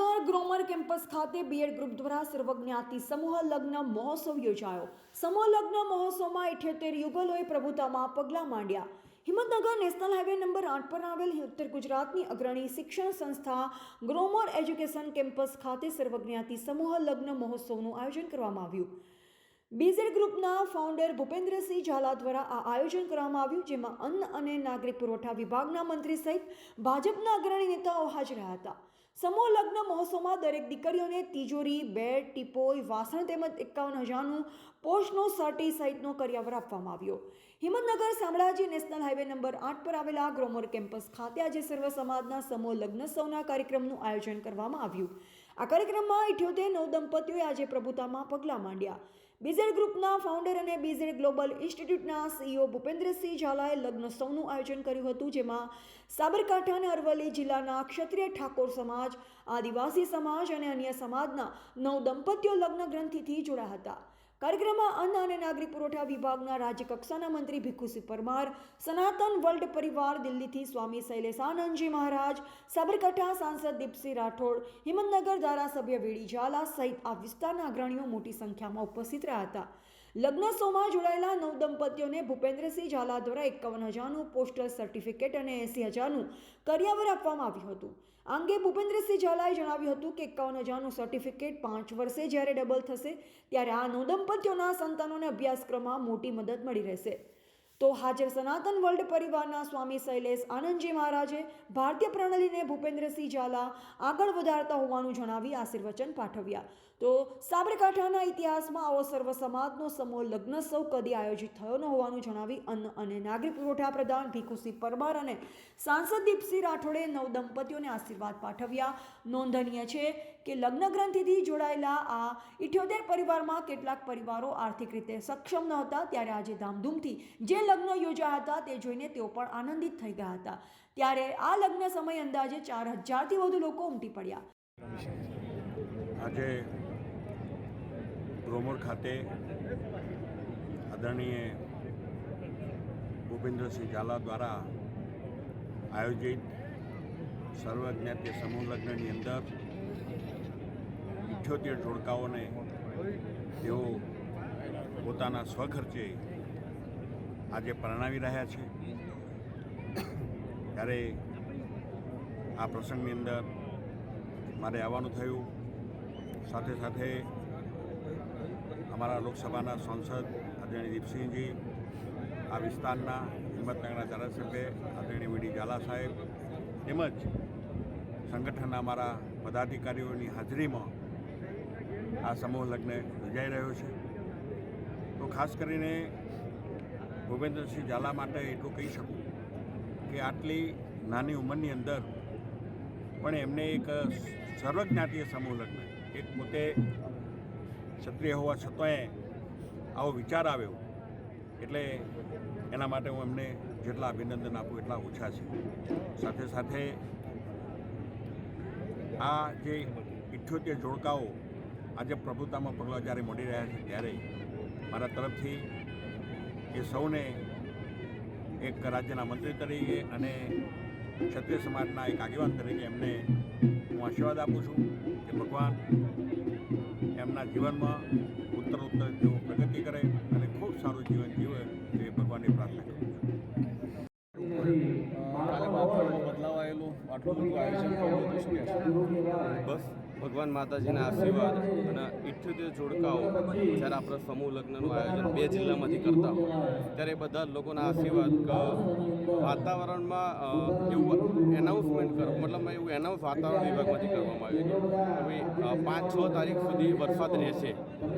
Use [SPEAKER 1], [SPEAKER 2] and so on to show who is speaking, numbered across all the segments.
[SPEAKER 1] Himmatnagar Gromor campus ખાતે BEd group દ્વારા સર્વજ્ઞાતિ સમૂહ લગ્ન મહોત્સવ યોજાયો. સમૂહ લગ્ન મહોત્સવમાં ઇઠ્યોતેર યુગલોએ પ્રભુતામાં પગલાં માંડ્યા. હિંમતનગર નેશનલ હાઈવે નંબર આઠ પર આવેલ ઉત્તર ગુજરાતની અગ્રણી શિક્ષણ સંસ્થા ગ્રોમર એજ્યુકેશન કેમ્પસ ખાતે સર્વજ્ઞાતિ સમૂહ લગ્ન મહોત્સવનું આયોજન કરવામાં આવ્યું. બીઝેડ ગ્રુપના ફાઉન્ડર ભૂપેન્દ્રસિંહ ઝાલા દ્વારા આ આયોજન કરવામાં આવ્યું, જેમાં અન્ન અને નાગરિક પુરવઠા વિભાગના મંત્રી સહિત ભાજપના અગ્રણી નેતાઓ હાજર હતા. સમૂહ લગ્ન મહોત્સવમાં દરેક દીકરીઓને તિજોરી, બેડ ટીપોય વાસણ તેમજ એકાવન હજારનું પોસ્ટનો સર્ટી સહિતનો કરિયાવર આપવામાં આવ્યો. Himmatnagar Shamlaji national highway number આઠ પર આવેલા ગ્રોમર કેમ્પસ ખાતે આજે સર્વ સમાજના સમૂહ લગ્ન સૌના કાર્યક્રમનું આયોજન કરવામાં આવ્યું. આ કાર્યક્રમમાં ઇઠ્યોતેર નવ દંપતીઓએ આજે પ્રભુતામાં પગલાં માંડ્યા. બીઝેડ ગ્રુપના ફાઉન્ડર અને બીઝેડ ગ્લોબલ ઇન્સ્ટિટ્યૂટના સીઈઓ ભૂપેન્દ્રસિંહ ઝાલાએ લગ્ન સૌનું આયોજન કર્યું હતું, જેમાં સાબરકાંઠા અને અરવલ્લી જિલ્લાના ક્ષત્રિય ઠાકોર સમાજ, આદિવાસી સમાજ અને અન્ય સમાજના નવ દંપતીઓ લગ્ન ગ્રંથિથી જોડાયા હતા. કાર્યક્રમમાં અન્ન અને નાગરિક પુરવઠા વિભાગના રાજ્યકક્ષાના મંત્રી ભીખુસિંહ પરમાર, સનાતન વર્લ્ડ પરિવાર દિલ્હીથી સ્વામી શૈલેષાનંદજી મહારાજ, સાબરકાંઠા સાંસદ દીપસિંહ રાઠોડ, હિંમતનગર ધારાસભ્ય વેડી ઝાલા સહિત આ વિસ્તારના અગ્રણીઓ મોટી સંખ્યામાં ઉપસ્થિત રહ્યા હતા. લગ્ન શોમાં જોડાયેલા નવ દંપતીઓને ભૂપેન્દ્રસિંહ ઝાલા દ્વારા એકાવન હજારનું પોસ્ટલ સર્ટિફિકેટ અને એંસી હજારનું કરિયાવર આપવામાં આવ્યું હતું. આ અંગે ભૂપેન્દ્રસિંહ ઝાલાએ જણાવ્યું હતું કે એકાવન હજારનું સર્ટિફિકેટ પાંચ વર્ષે જ્યારે ડબલ થશે, ત્યારે આ નવ દંપતીઓના સંતાનોને અભ્યાસક્રમમાં મોટી મદદ મળી રહેશે. તો હાજર સનાતન વર્લ્ડ પરિવારના સ્વામી શૈલેષ આનંદજી મહારાજે ભારતીય પ્રણાલીને ભૂપેન્દ્રસિંહ ઝાલા આગળ વધારતા હોવાનું જણાવી આશીર્વચન પાઠવ્યા. તો સાબરકાંઠાના ઇતિહાસમાં આવો સર્વ સમાજનો સમૂહ સૌ કદી આયોજિત થયો ન હોવાનું જણાવી અન્ન અને નાગરિક પુરવઠા પ્રધાન ભીખુસિંહ પરમાર અને સાંસદ દીપસિંહ રાઠોડે નવ દંપતીઓને આશીર્વાદ પાઠવ્યા. નોંધનીય છે કે લગ્ન ગ્રંથિથી જોડાયેલા આ ઇઠ્યોતેર પરિવારમાં કેટલાક પરિવારો આર્થિક રીતે સક્ષમ ન હતા, ત્યારે આજે ધામધૂમથી જે લગ્ન યોજાયા હતા, તે જોઈને તેઓ પણ આનંદિત થઈ ગયા હતા. ત્યારે આ લગ્ન સમય અંદાજે ચાર હજારથી વધુ લોકો ઉમટી પડ્યા.
[SPEAKER 2] આજે ગ્રોમર ખાતે આદરણીય ભૂપેન્દ્રસિંહ ઝાલા દ્વારા આયોજિત સર્વજ્ઞાતીય સમૂહ લગ્નની અંદર ઇઠ્યોતેર જોડકાઓને તેઓ પોતાના સ્વખર્ચે આજે પરણાવી રહ્યા છે. ત્યારે આ પ્રસંગની અંદર મારે આવવાનું થયું. સાથે સાથે અમારા લોકસભાના સાંસદ આદરણીય દીપસિંહજી, આ વિસ્તારના હિંમતનગરના ધારાસભ્ય આદરણીય વીડી ઝાલા સાહેબ તેમજ સંગઠનના અમારા પદાધિકારીઓની હાજરીમાં આ સમૂહ લગ્ન યોજાઈ રહ્યો છે. તો ખાસ કરીને ભૂપેન્દ્રસિંહ ઝાલા માટે એટલું કહી શકું કે આટલી નાની ઉંમરની અંદર પણ એમને એક સર્વજ્ઞાતીય સમૂહ એક પોતે ક્ષત્રિય હોવા છતાંય આવો વિચાર આવ્યો. એટલે એના માટે હું એમને જેટલા અભિનંદન આપું એટલા ઓછા છે. સાથે સાથે આ જે ઇઠ્યોતેર જોડકાઓ આજે પ્રભુતામાં પગલાં જ્યારે મળી રહ્યા છે ત્યારે મારા તરફથી એ સૌને એક રાજ્યના મંત્રી તરીકે અને ક્ષત્રિય સમાજના એક આગેવાન તરીકે એમને હું આશીર્વાદ આપું છું કે ભગવાન એમના જીવનમાં ઉત્તર ઉત્તર જેવો પ્રગતિ કરે અને ખૂબ સારું જીવન જીવે એ ભગવાનની પ્રાર્થના કરું છું.
[SPEAKER 3] કાલે બદલાવ આવેલો આટલું બધું આયોજન
[SPEAKER 4] બસ. ભગવાન માતાજીના આશીર્વાદ અને ઇઠ્યોતેર જોડકાઓ જ્યારે આપણે સમૂહ લગ્નનું આયોજન બે જિલ્લામાંથી કરતા હોય, ત્યારે બધા લોકોના આશીર્વાદ વાતાવરણમાં એવું એનાઉન્સમેન્ટ કરો, મતલબ એવું એનાઉન્સ વાતાવરણ વિભાગમાંથી કરવામાં આવ્યું કે પાંચ, છ તારીખ સુધી વરસાદ રહેશે.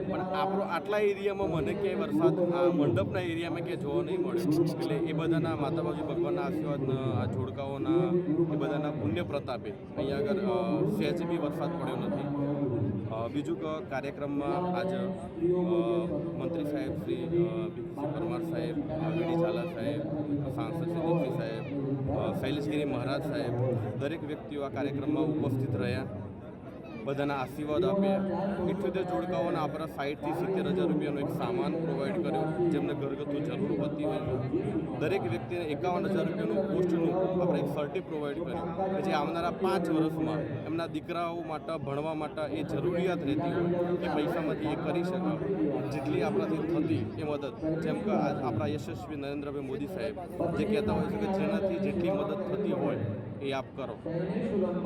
[SPEAKER 4] પણ આપણો આટલા એરિયામાં મને ક્યાંય વરસાદ, આ મંડપના એરિયામાં ક્યાંય જોવા નહીં મળે એટલે એ બધાના માતા બાજુ ભગવાનના આશીર્વાદના, આ જોડકાઓના, એ બધાના પુણ્ય પ્રતાપે અહીંયા આગળ સહેજ બી વરસાદ પડ્યો. નથી. બીજું કે કાર્યક્રમમાં આજ મંત્રી સાહેબ શ્રી પરમાર સાહેબ વીડી સાહેબ, સાંસદ શ્રી દીપસિંહ સાહેબ શૈલેષગીરી મહારાજ સાહેબ, દરેક વ્યક્તિઓ આ કાર્યક્રમમાં ઉપસ્થિત રહ્યા. બધાના આશીર્વાદ આપ્યા ઇઠ્યોતેર જોડકાઓના આપણા સાઠથી સિત્તેર હજાર રૂપિયાનો એક સામાન પ્રોવાઈડ કર્યો, જેમને ઘરગથ્થુ જરૂર હોતી હોય દરેક વ્યક્તિને એકાવન હજાર રૂપિયાનું પોસ્ટનું આપણે એક સર્ટી પ્રોવાઈડ કર્યું. કે જે આવનારા પાંચ વર્ષમાં એમના દીકરાઓ માટે, ભણવા માટે એ જરૂરિયાત રહેતી હોય એ પૈસામાંથી એ કરી શકે. જેટલી આપણાથી થતી એ મદદ. જેમ કે આપણા યશસ્વી નરેન્દ્રભાઈ મોદી સાહેબ જે કહેતા હોય છે કે જેનાથી જેટલી મદદ થતી હોય એ આપ કરો.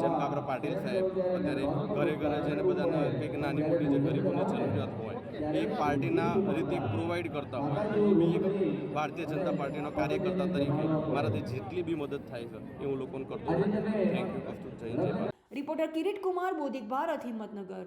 [SPEAKER 4] જેમ કે આપણા પાટીલ સાહેબ અત્યારે ઘરે ઘરે જઈને બધાને કંઈક નાની મોટી જે ગરીબોને જરૂરિયાત હોય, એ પાર્ટીના રીતે પ્રોવાઈડ કરતા હોય. બી એક ભારતીય જનતા પાર્ટીનો કાર્યકર્તા તરીકે મારાથી જેટલી બી મદદ થાય છે, એ હું લોકોને કરતો થેન્ક યુ કસ્તુ જય જય
[SPEAKER 1] રિપોર્ટર કિરીટ કુમાર બોધિક ભારત હિંમતનગર